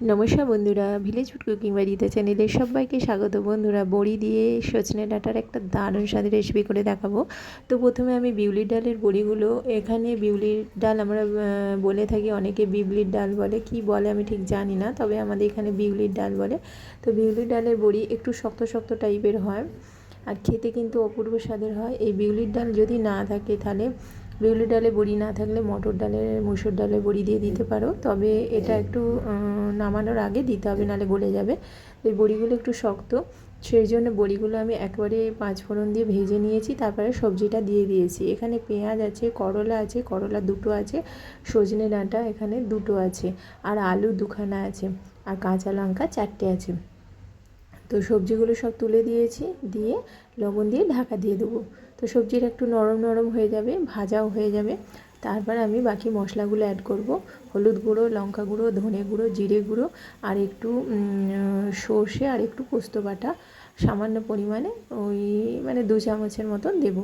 নমস্কার বন্ধুরা village food cooking বাড়িতে চ্যানেলে সবাইকে স্বাগত। বন্ধুরা, বড়ি দিয়ে সজনে ডাঁটার একটা দারুণ স্বাদের রেসিপি করে দেখাবো। তো প্রথমে আমি বিউলির ডালের বড়িগুলো, এখানে বিউলির ডাল আমরা বলে থাকি, অনেকে বিউলির ডাল বলে, কি বলে আমি ঠিক জানি না, তবে আমাদের এখানে বিউলির ডাল বলে। তো বিউলির ডালের বড়ি একটু শক্ত শক্ত টাইপের হয়, আর খেতে কিন্তু অপূর্ব স্বাদের হয়। এই বিউলির ডাল যদি না থাকে তাহলে বিউলি ডালে বড়ি না থাকলে মটর ডালের মুসুর ডালের বড়ি দিয়ে দিতে পারো। তবে এটা একটু নামানোর আগে দিতে হবে নাহলে গলে যাবে। এই বড়িগুলো একটু শক্ত। সেই জন্য বড়িগুলো আমি একবারে পাঁচ ফোড়ন দিয়ে ভেজে নিয়েছি, তারপরে সবজিটা দিয়ে দিয়েছি। এখানে পেঁয়াজ আছে, করলা আছে, করলা দুটো আছে, সজনে ডাঁটা এখানে দুটো আছে, আর আলু দুখানা আছে, আর কাঁচা লঙ্কা চারটে আছে। তো সবজিগুলো সব তুলে দিয়েছি, দিয়ে লবণ দিয়ে ঢাকা দিয়ে দেবো। তো সবজিটা একটু নরম নরম হয়ে যাবে, ভাজাও হয়ে যাবে। তারপর আমি বাকি মশলাগুলো অ্যাড করব। হলুদ গুঁড়ো, লঙ্কা গুঁড়ো, ধনে গুঁড়ো, জিরে গুঁড়ো, আর একটু সর্ষে আর একটু পোস্ত বাটা সামান্য পরিমাণে ওই মানে দু চামচের মতন দেবো।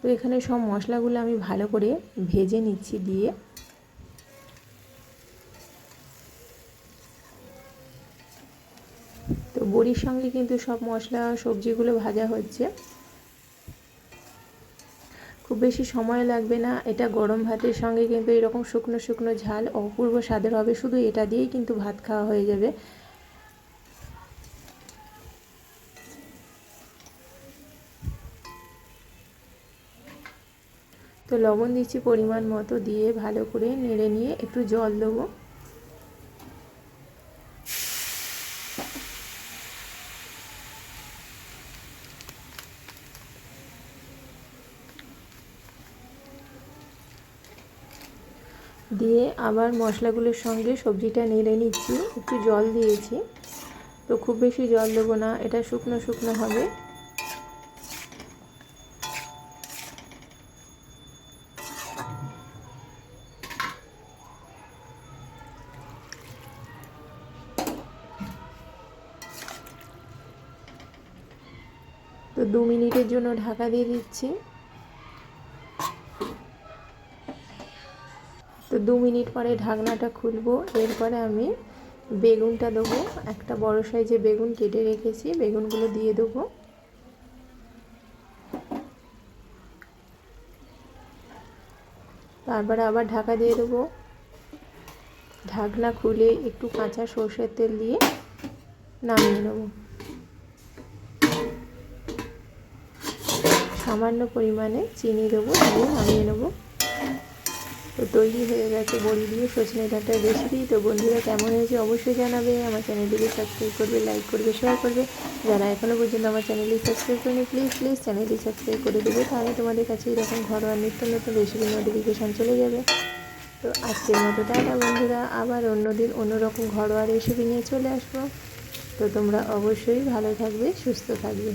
তো এখানে সব মশলাগুলো আমি ভালো করে ভেজে নিচ্ছি দিয়ে বড়ির সঙ্গে কিন্তু সব মশলা, সবজিগুলো ভাজা হচ্ছে। খুব বেশি সময় লাগবে না। এটা গরম ভাতের সঙ্গে কিন্তু এরকম শুকনো শুকনো ঝাল, অপূর্ব স্বাদের হবে। শুধু এটা দিয়েই কিন্তু ভাত খাওয়া হয়ে যাবে। তো লবণ দিচ্ছি পরিমাণ মতো দিয়ে ভালো করে নেড়ে নিয়ে একটু জল দেবো। দিয়ে আবার মশলাগুলোর সঙ্গে সবজিটা নেড়ে নিচ্ছি। একটু জল দিয়েছি। তো খুব বেশি জল দেবো না, এটা শুকনো শুকনো হবে। তো দু মিনিটের জন্য ঢাকা দিয়ে দিচ্ছি। তো দু মিনিট পরে ঢাকনাটা খুলবো, এরপরে আমি বেগুনটা দেবো। একটা বড় সাইজে বেগুন কেটে রেখেছি, বেগুনগুলো দিয়ে দেবো। তারপরে আবার ঢাকা দিয়ে দেবো। ঢাকনা খুলে একটু কাঁচা সর্ষের তেল দিয়ে নামিয়ে নেব। সামান্য পরিমাণে চিনি দেবো, দিয়ে নামিয়ে তৈরি হয়ে গেছে বড়ি দিয়ে সজনে ডাঁটার রেসিপি তো বন্ধুরা কেমন হয়েছে অবশ্যই জানাবে। আমার চ্যানেলটিকে সাবস্ক্রাইব করবে লাইক করবে শেয়ার করবে। যারা এখনও পর্যন্ত আমার চ্যানেলটি সাবস্ক্রাইব করেনি প্লিজ প্লিজ চ্যানেলটি সাবস্ক্রাইব করে দেবে। তাহলে তোমাদের কাছে এরকম ঘরোয়া নিত্য নতুন রেসিপি নোটিফিকেশান চলে যাবে। তো আজকের মতো টাটা বন্ধুরা। আবার অন্যদিন অন্যরকম ঘরোয়া রেসিপি নিয়ে চলে আসব। তো তোমরা অবশ্যই ভালো থাকবে, সুস্থ থাকবে।